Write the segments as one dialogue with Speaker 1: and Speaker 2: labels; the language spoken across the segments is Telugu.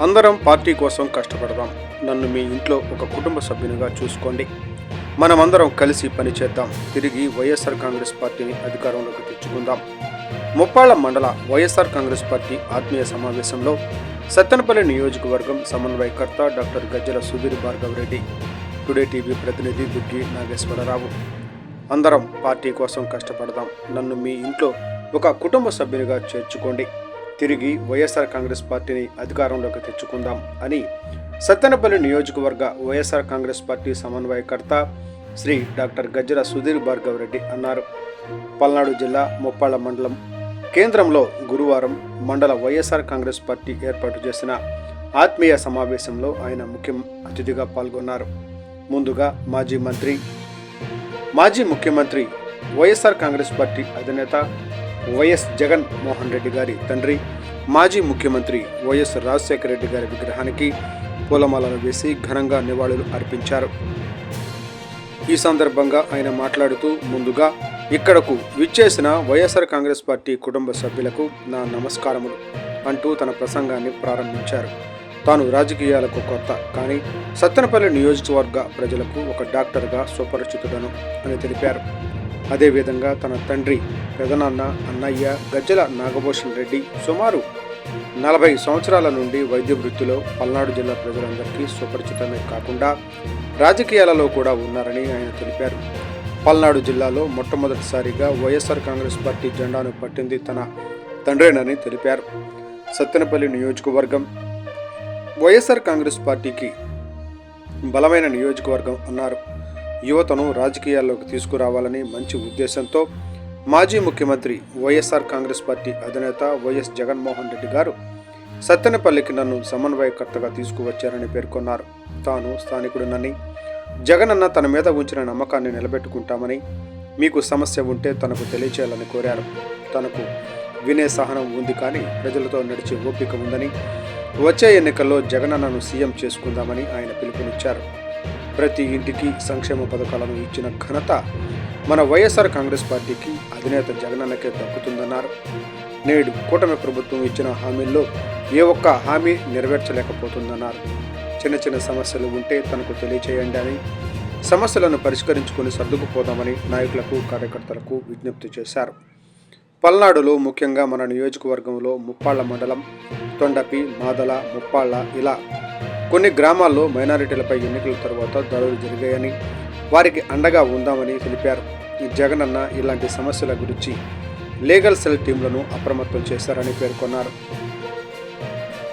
Speaker 1: అందరం పార్టీ కోసం కష్టపడదాం. నన్ను మీ ఇంట్లో ఒక కుటుంబ సభ్యునిగా చూసుకోండి. మనమందరం కలిసి పనిచేద్దాం తిరిగి వైఎస్ఆర్ కాంగ్రెస్ పార్టీని అధికారంలోకి తెచ్చుకుందాం. ముప్పాళ్ళ మండల వైఎస్ఆర్ కాంగ్రెస్ పార్టీ ఆత్మీయ సమావేశంలో సత్తెనపల్లి నియోజకవర్గం సమన్వయకర్త doctor Gajjala Sudheer Bhargav Reddy today TV ప్రతినిధి దుగ్గి నాగేశ్వరరావు. అందరం పార్టీ కోసం కష్టపడదాం. నన్ను మీ ఇంట్లో ఒక కుటుంబ సభ్యునిగా చేర్చుకోండి. తిరిగి వైఎస్ఆర్ కాంగ్రెస్ పార్టీని అధికారంలోకి తెచ్చుకుందాం అని సత్తెనపల్లి నియోజకవర్గ వైఎస్ఆర్ కాంగ్రెస్ పార్టీ సమన్వయకర్త శ్రీ డాక్టర్ గజ్జర సుధీర్ భార్గవ్ రెడ్డి అన్నారు. పల్నాడు జిల్లా ముప్పాళ్ళ మండలం కేంద్రంలో గురువారం మండల వైఎస్ఆర్ కాంగ్రెస్ పార్టీ ఏర్పాటు చేసిన ఆత్మీయ సమావేశంలో ఆయన ముఖ్య అతిథిగా పాల్గొన్నారు. ముందుగా మాజీ మంత్రి మాజీ ముఖ్యమంత్రి వైఎస్ఆర్ కాంగ్రెస్ పార్టీ అధినేత వైఎస్ జగన్ మోహన్ రెడ్డి గారి తండ్రి మాజీ ముఖ్యమంత్రి వైఎస్ రాజశేఖర రెడ్డి గారి విగ్రహానికి పూలమాలలు వేసి ఘనంగా నివాళులు అర్పించారు. ఈ సందర్భంగా ఆయన మాట్లాడుతూ ముందుగా ఇక్కడకు విచ్చేసిన వైఎస్ఆర్ కాంగ్రెస్ పార్టీ కుటుంబ సభ్యులకు నా నమస్కారములు అంటూ తన ప్రసంగాన్ని ప్రారంభించారు. తాను రాజకీయాలకు కొత్త కానీ సత్తెనపల్లి నియోజకవర్గ ప్రజలకు ఒక డాక్టర్గా సుపరిచితుడను అని తెలిపారు. అదేవిధంగా తన తండ్రి పెదనాన్న అన్నయ్య గజ్జల నాగభూషణ్ రెడ్డి సుమారు నలభై సంవత్సరాల నుండి వైద్య వృత్తిలో పల్నాడు జిల్లా ప్రజలందరికీ సుపరిచితమే కాకుండా రాజకీయాలలో కూడా ఉన్నారని ఆయన తెలిపారు. పల్నాడు జిల్లాలో మొట్టమొదటిసారిగా వైఎస్ఆర్ కాంగ్రెస్ పార్టీ జెండాను పట్టింది తన తండ్రేనని తెలిపారు. సత్తెనపల్లి నియోజకవర్గం వైఎస్ఆర్ కాంగ్రెస్ పార్టీకి బలమైన నియోజకవర్గం అన్నారు. యువతను రాజకీయాల్లోకి తీసుకురావాలని మంచి ఉద్దేశంతో మాజీ ముఖ్యమంత్రి వైఎస్ఆర్ కాంగ్రెస్ పార్టీ అధినేత వైఎస్ జగన్మోహన్ రెడ్డి గారు సత్తెనపల్లికి నన్ను సమన్వయకర్తగా తీసుకువచ్చారని పేర్కొన్నారు. తాను స్థానికుడినని జగనన్న తన మీద ఉంచిన నమ్మకాన్ని నిలబెట్టుకుంటామని మీకు సమస్య ఉంటే తనకు తెలియచేయాలని కోరారు. తనకు వినే సహనం ఉంది కానీ ప్రజలతో నడిచే ఓపిక ఉందని వచ్చే ఎన్నికల్లో జగనన్నను సీఎం చేసుకుందామని ఆయన పిలుపునిచ్చారు. ప్రతి ఇంటికి సంక్షేమ పథకాలను ఇచ్చిన ఘనత మన వైఎస్ఆర్ కాంగ్రెస్ పార్టీకి అధినేత జగనన్నకే దక్కుతుందన్నారు. నేడు కూటమి ప్రభుత్వం ఇచ్చిన హామీల్లో ఏ ఒక్క హామీ నెరవేర్చలేకపోతుందన్నారు. చిన్న చిన్న సమస్యలు ఉంటే తనకు తెలియచేయండి అని సమస్యలను పరిష్కరించుకొని సర్దుకుపోదామని నాయకులకు కార్యకర్తలకు విజ్ఞప్తి చేశారు. పల్నాడులో ముఖ్యంగా మన నియోజకవర్గంలో ముప్పాళ్ళ మండలం తొండపి మాదల ముప్పాళ్ళ ఇలా కొన్ని గ్రామాల్లో మైనారిటీలపై ఎన్నికల తర్వాత దాడులు జరిగాయని వారికి అండగా ఉందామని తెలిపారు. ఈ జగనన్న ఇలాంటి సమస్యల గురించి లీగల్ సెల్ టీంలను అప్రమత్తం చేశారని పేర్కొన్నారు.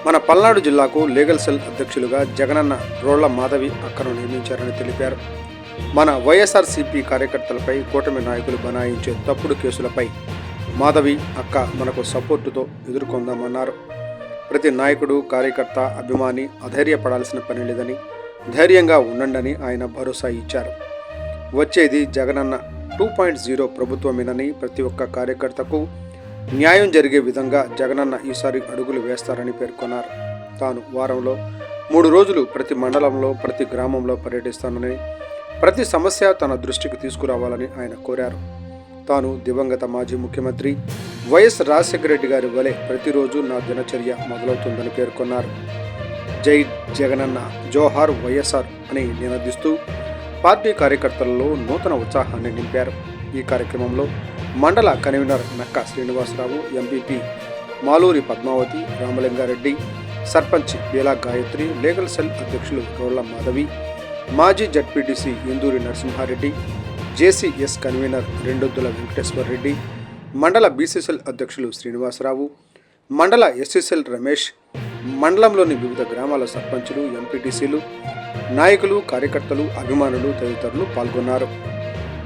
Speaker 1: మన పల్నాడు జిల్లాకు లీగల్ సెల్ అధ్యక్షులుగా జగనన్న రోళ్ళ మాధవి అక్కను నియమించారని తెలిపారు. మన వైఎస్ఆర్సీపీ కార్యకర్తలపై కూటమి నాయకులు బనాయించే తప్పుడు కేసులపై మాధవి అక్క మనకు సపోర్టుతో ఎదుర్కొందామన్నారు. ప్రతి నాయకుడు కార్యకర్త అభిమాని అధైర్యపడాల్సిన పని లేదని ధైర్యంగా ఉండండి ఆయన భరోసా ఇచ్చారు. వచ్చేది జగనన్న టూ పాయింట్ జీరో ప్రభుత్వమేనని ప్రతి ఒక్క కార్యకర్తకు న్యాయం జరిగే విధంగా జగనన్న ఈసారి అడుగులు వేస్తారని పేర్కొన్నారు. తాను వారంలో మూడు రోజులు ప్రతి మండలంలో ప్రతి గ్రామంలో పర్యటిస్తానని ప్రతి సమస్య తన దృష్టికి తీసుకురావాలని ఆయన కోరారు. తాను దివంగత మాజీ ముఖ్యమంత్రి వైఎస్ రాజశేఖర రెడ్డి గారి వలె ప్రతిరోజు నా దినచర్య మొదలవుతుందని పేర్కొన్నారు. జై జగనన్న జోహార్ వైఎస్ఆర్ అని నినదిస్తూ పార్టీ కార్యకర్తలలో నూతన ఉత్సాహాన్ని నింపారు. ఈ కార్యక్రమంలో మండల convener Nakka Srinivasarao MPP Maluri Padmavathi Ramalingareddy sarpanch Beela Gayathri legal cell అధ్యక్షులు రోళ్ళ మాధవి మాజీ ZPTC Induri Narasimhareddy JCS convener Rendoddula Venkateswara Reddy మండల బీసీసీఎల్ అధ్యక్షులు శ్రీనివాసరావు మండల ఎస్సీసీఎల్ రమేష్ మండలంలోని వివిధ గ్రామాల సర్పంచులు ఎంపీటీసీలు నాయకులు కార్యకర్తలు అభిమానులు తదితరులు పాల్గొన్నారు.